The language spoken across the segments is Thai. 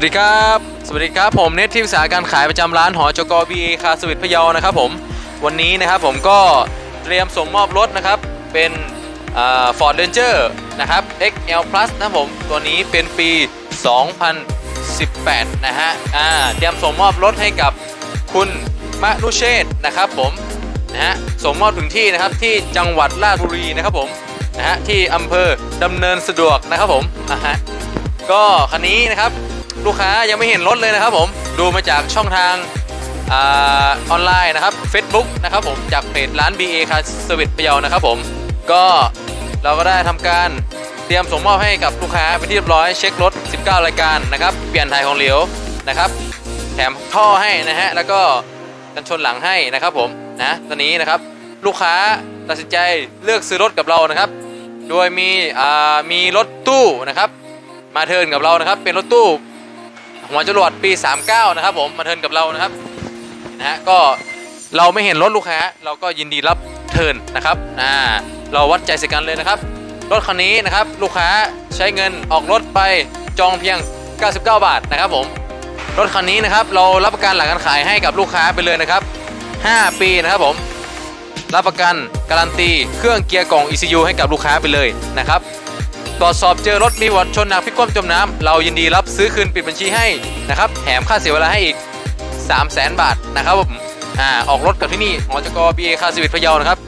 วัสดีครับ สวัสดีครับผมเนทที่ปรึกษาการขายประจำร้านหอจกบีคาสวิตพะเยานะครับผม วันนี้นะครับผมก็เตรียมส่งมอบรถนะครับ เป็นฟอร์ดเรนเจอร์นะครับ XL Plus นะผม ตัวนี้เป็นปี 2018 นะฮะอ่าเตรียมส่งมอบรถให้กับคุณมะนุเชษนะครับผมนะฮะส่งมอบถึงที่นะครับที่จังหวัดราชบุรีนะครับผมนะฮะที่อำเภอดำเนินสะดวกนะครับผมอะฮะก็คันนี้นะครับ ลูกค้ายังไม่เห็นรถเลยนะครับผมดูมาจากช่องทางอออนไลน์นะครับ Facebook นะครับผมจากเพจร้าน BA คาสวิตพะเยานะครับผมก็เราก็ได้ทำการเตรียมส่งมอบให้กับลูกค้าไปนที่เรียบร้อยเช็ครถ 19 รายการนะครับ เปลี่ยนถ่ายของเหลวนะครับ แถมท่อให้นะฮะแล้วก็กันชนหลังให้นะครับผมนะตอนนี้นะครับลูกค้าตัดสินใจเลือกซื้อรถกับเรานะครับ โดยมีมีรถตู้นะครับ มาเทิร์นกับเรานะครับ เป็นรถตู้ หัวจรวดปี 39 นะครับผมมาเทิร์นกับเรานะครับนะฮะก็เราไม่เห็นรถลูกค้าเราก็ยินดีรับเทิร์นนะครับอ่าเราวัดใจใส่กันเลยนะครับ รถคันนี้นะครับลูกค้าใช้เงินออกรถไปจองเพียง 99 บาทนะครับผมรถคันนี้นะครับเรารับประกันหลังการขายให้กับลูกค้าไปเลยนะครับ 5 ปีนะครับผมรับประกันการันตี เครื่องเกียร์กล่อง ECU ให้กับลูกค้าไปเลยนะครับ ตรวจสอบเจอรถมีวัติชนหนักพิกคว่ำจมน้ำเรายินดีรับซื้อคืนปิดบัญชีให้นะครับแถมค่าเสียเวลาให้อีก 3 0 0แสนบาทนะครับผมอ่าออกรถกับที่นี่หอจกบีเอคาสวิตพะเยานะครับ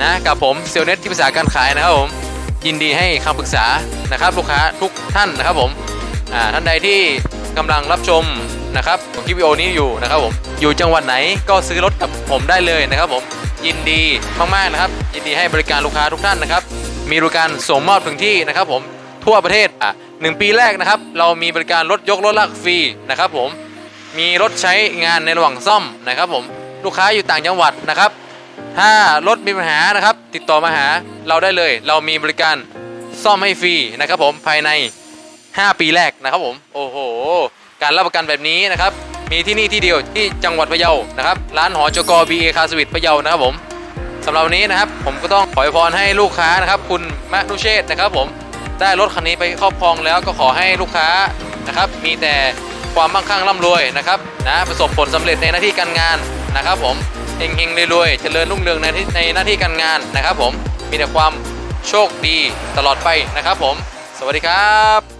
นะกับผมเซลเน็ตที่ปรึกษาการขายนะครับผมยินดีให้คำปรึกษานะครับลูกค้าทุกท่านนะครับผมอ่าท่านใดที่กำลังรับชมนะครับของคลิปวิดีโอนี้อยู่นะครับผมอยู่จังหวัดไหนก็ซื้อรถกับผมได้เลยนะครับผมยินดีมากๆนะครับ ยินดีให้บริการลูกค้าทุกท่านนะครับ มีบริการส่งมอบถึงที่นะครับผมทั่วประเทศอะหนึ่งปีแรกนะครับ เรามีบริการรถยกรถลากฟรีนะครับผมมีรถใช้งานในระหว่างซ่อมนะครับผมลูกค้าอยู่ต่างจังหวัดนะครับ ถ้ารถมีปัญหานะครับ ติดต่อมาหาเราได้เลย เรามีบริการซ่อมให้ฟรีนะครับผมภายใน 5 ปีแรกนะครับผมโอ้โห การรับประกันแบบนี้นะครับ มีที่นี่ที่เดียวที่จังหวัดพะเยานะครับ ร้านหอจกบีเอคาสวิตพะเยานะครับผม สำหรับวันนี้นะครับ ผมก็ต้องขออวยพรให้ลูกค้านะครับ คุณมะนุเชษนะครับ ผมได้รถคันนี้ไปครอบครองแล้วก็ขอให้ลูกค้านะครับ มีแต่ความมั่งคั่งร่ำรวยนะครับนะประสบผลสำเร็จในหน้าที่การงานนะครับ ผมเฮงๆรวยๆเจริญรุ่งเรืองในที่ในหน้าที่การงานนะครับ ผมมีแต่ความโชคดีตลอดไปนะครับ ผม สวัสดีครับ